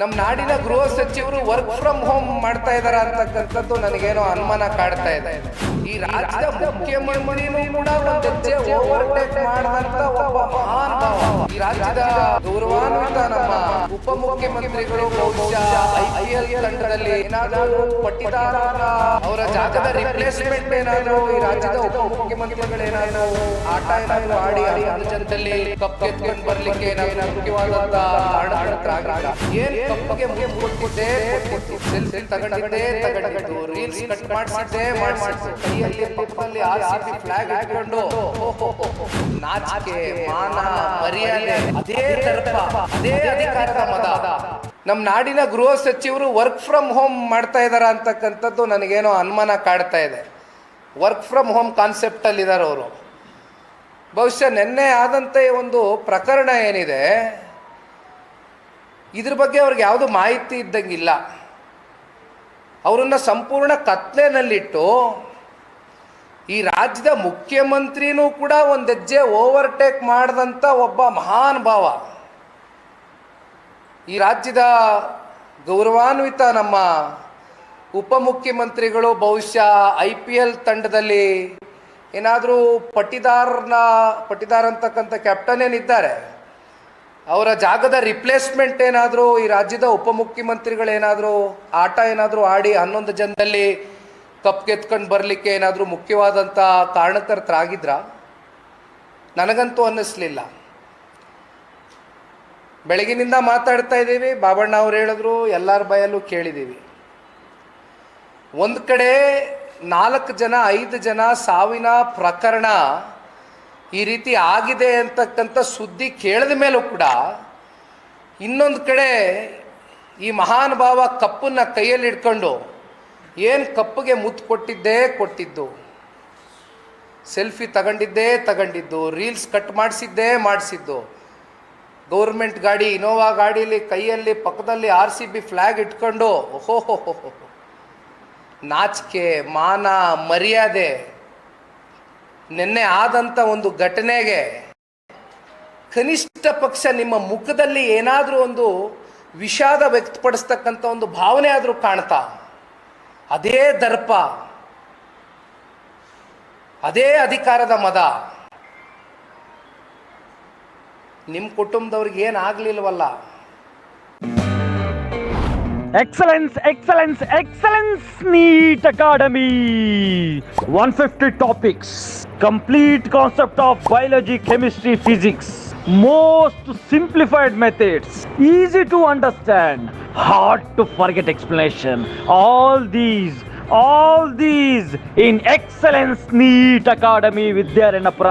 ನಮ್ಮ ನಾಡಿನ ಗೃಹ ಸಚಿವರು ವರ್ಕ್ ಫ್ರಮ್ ಹೋಮ್ ಮಾಡ್ತಾ ಇದಾರ ಅಂತಕ್ಕಂಥದ್ದು ನನಗೇನೋ ಅನುಮಾನ ಕಾಡ್ತಾ ಇದೆ. ಈ ರಾಜ್ಯದ ಮುಖ್ಯಮಂತ್ರಿನೂ ಕೂಡ ಮಾಡಿದಂತ ಒಬ್ಬ ಈ ರಾಜ್ಯದ ಗೌರವಾನ್ವಿತ ನಮ್ಮ ಉಪಮುಖ್ಯಮಂತ್ರಿಗಳು ಬಹುಶಃ ಐಪಿಎಲ್ ತಂಡದಲ್ಲಿ ಏನಾದರೂ ಪಟ್ಟಿದಾರ ಅವರ ಜಾಗದ ರಿಪ್ಲೇಸ್ಮೆಂಟ್ ಏನಾದರೂ ಈ ರಾಜ್ಯದ ಉಪಮುಖ್ಯಮಂತ್ರಿಗಳು ಏನಾದರೂ ಆಟ ಏನಾದರೂ ಆಡಿ ಅಲ್ಲಿ ಜನದಲ್ಲಿ ಕಪ್ ಎತ್ಕೊಂಡು ಬರ್ಲಿಕ್ಕೆ ಏನಾದರೂ ಮುಖ್ಯವಾದಂತ ಏನ್ ಕಪ್ಪಗೆ ಮುಗಿ ಮುಗಿದ್ದೆ ಸೆಲ್ಫಿ ತಗೊಂಡಿದ್ದೆ, ತಗೊಂಡಿದ್ದು ರೀಲ್ಸ್ ಕಟ್ ಮಾಡಿಸಿದ್ದೆ, ಮಾಡಿಸಿದ್ದು. ಕೈಯಲ್ಲಿ ಪಕ್ಕದಲ್ಲಿ ಆರ್ ಸಿ ಬಿ ಫ್ಲಾಗ್ ಇಟ್ಕೊಂಡು ನಾಚಿಕೆ, ಮಾನ, ಮರ್ಯಾದೆ, ಅದೇ ದರ್ಪ ಅದೇ ಅಧಿಕಾರದ ಮದ. ನಮ್ಮ ನಾಡಿನ ಗೃಹ ಸಚಿವರು ವರ್ಕ್ ಫ್ರಮ್ ಹೋಮ್ ಮಾಡ್ತಾ ಇದ್ದಾರೆ ಅಂತಕ್ಕಂಥದ್ದು ನನಗೇನೋ ಅನುಮಾನ ಕಾಡ್ತಾ ಇದೆ. ವರ್ಕ್ ಫ್ರಮ್ ಹೋಮ್ ಕಾನ್ಸೆಪ್ಟಲ್ಲಿ ಇದ್ದಾರೆ ಅವರು. ಬಹುಶಃ ನಿನ್ನೆ ಆದಂಥ ಒಂದು ಪ್ರಕರಣ ಏನಿದೆ, ಇದ್ರ ಬಗ್ಗೆ ಅವ್ರಿಗೆ ಯಾವುದು ಮಾಹಿತಿ ಇದ್ದಂಗಿಲ್ಲ ಅವರನ್ನು ಸಂಪೂರ್ಣ ಕತ್ಲೆನಲ್ಲಿಟ್ಟು ಈ ರಾಜ್ಯದ ಮುಖ್ಯಮಂತ್ರಿನೂ ಕೂಡ ಒಂದು ಹೆಜ್ಜೆ ಓವರ್ಟೇಕ್ ಮಾಡಿದಂಥ ಒಬ್ಬ ಮಹಾನ್ ಭಾವ. ಈ ರಾಜ್ಯದ ಗೌರವಾನ್ವಿತ ನಮ್ಮ ಉಪಮುಖ್ಯಮಂತ್ರಿಗಳು ಬಹುಶಃ ಐ ಪಿ ಎಲ್ ತಂಡದಲ್ಲಿ ಏನಾದರೂ ಪಟ್ಟಿದಾರನ ಪಟ್ಟಿದಾರ ಅಂತಕ್ಕಂಥ ಕ್ಯಾಪ್ಟನ್ ಏನಿದ್ದಾರೆ, ಅವರ ಜಾಗದ ರಿಪ್ಲೇಸ್ಮೆಂಟ್ ಏನಾದರೂ ಈ ರಾಜ್ಯದ ಉಪಮುಖ್ಯಮಂತ್ರಿಗಳೇನಾದರೂ ಆಟ ಏನಾದರೂ ಆಡಿ ಹನ್ನೊಂದು ಜನದಲ್ಲಿ ಕಪ್ ಗೆತ್ಕೊಂಡು ಬರಲಿಕ್ಕೆ ಏನಾದರೂ ಮುಖ್ಯವಾದಂಥ ಕಾರಣಕರ್ತರಾಗಿದ್ರ ನನಗಂತೂ ಅನ್ನಿಸ್ಲಿಲ್ಲ. ಬೆಳಗಿನಿಂದ ಮಾತಾಡ್ತಾ ಇದ್ದೀವಿ. ಬಾಬಣ್ಣ ಅವ್ರು ಹೇಳಿದ್ರು, ಎಲ್ಲರ ಬಾಯಲ್ಲೂ ಕೇಳಿದ್ದೀವಿ ಒಂದು ಕಡೆ ನಾಲ್ಕು ಜನ, ಐದು ಜನ ಸಾವಿನ ಪ್ರಕರಣ ಈ ರೀತಿ ಆಗಿದೆ ಅಂತಕ್ಕಂಥ ಸುದ್ದಿ ಕೇಳಿದ ಮೇಲೂ ಕೂಡ ಇನ್ನೊಂದು ಕಡೆ ಈ ಮಹಾನ್ ಭಾವ ಕಪ್ಪನ್ನು ಕೈಯಲ್ಲಿ ಇಟ್ಕೊಂಡು ಏನು ಕಪ್ಪಿಗೆ ಮುತ್ತು ಕೊಟ್ಟಿದ್ದೇ ಕೊಟ್ಟಿದ್ದು. ಸೆಲ್ಫಿ ತಗೊಂಡಿದ್ದೇ ತಗೊಂಡಿದ್ದು, ರೀಲ್ಸ್ ಕಟ್ ಮಾಡಿಸಿದ್ದೇ ಮಾಡಿಸಿದ್ದು. ಗೌರ್ಮೆಂಟ್ ಗಾಡಿ, ಇನೋವಾ ಗಾಡೀಲಿ, ಕೈಯಲ್ಲಿ, ಪಕ್ಕದಲ್ಲಿ ಆರ್ ಸಿ ಬಿ ಫ್ಲ್ಯಾಗ್ ಇಟ್ಕೊಂಡು ಓಹೋ ನಾಚಿಕೆ, ಮಾನ, ಮರ್ಯಾದೆ, ನಿನ್ನೆ ಆದಂಥ ಒಂದು ಘಟನೆಗೆ ಕನಿಷ್ಠ ಪಕ್ಷ ನಿಮ್ಮ ಮುಖದಲ್ಲಿ ಏನಾದರೂ ಒಂದು ವಿಷಾದ ವ್ಯಕ್ತಪಡಿಸ್ತಕ್ಕಂಥ ಒಂದು ಭಾವನೆ ಆದರೂ ಕಾಣ್ತಾ, ಅದೇ ದರ್ಪ, ಅದೇ ಅಧಿಕಾರದ ಮದ. ನಿಮ್ಮ ಕುಟುಂಬದವ್ರಿಗೆ ಏನು ಆಗ್ಲಿಲ್ವಲ್ಲ? Excellence Excellence Excellence NEET Academy one fifty topics complete concept of biology chemistry physics most simplified methods easy to understand hard to forget explanation all these all these in Excellence NEET Academy Vidyaranyapura